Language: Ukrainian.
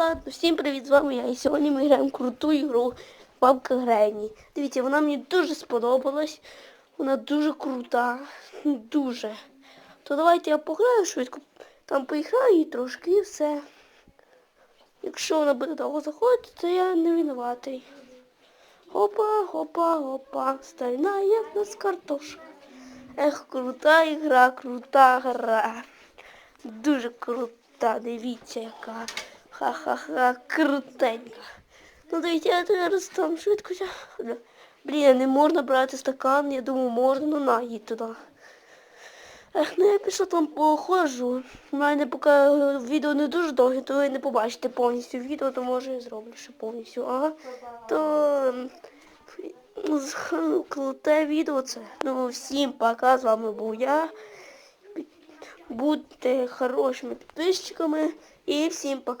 Ладно, всім привіт, з вами я. І сьогодні ми граємо круту ігру Бабка Грені. Дивіться, вона мені дуже сподобалась. Вона дуже крута. Дуже. То давайте я пограю швидко. Там поіграю і трошки і все. Якщо вона буде довго заходити, то я не винуватий. Опа, опа, опа. Стальна є в нас картошка. Ех, крута ігра, крута гра. Дуже крута, дивіться яка. Ха-ха-ха, крутенька. Ну дивіться, я зараз там швидко. Блін, не можна брати стакан, я думаю, можна, ну на, їдь туди. Ех, ну я пішла там походжу. У мене поки відео не дуже довге, то ви не побачите повністю відео, то може я зроблю ще повністю. Ага. То круте відео це. Ну всім пока, з вами був я. Будьте хорошими підписчиками і всім пока.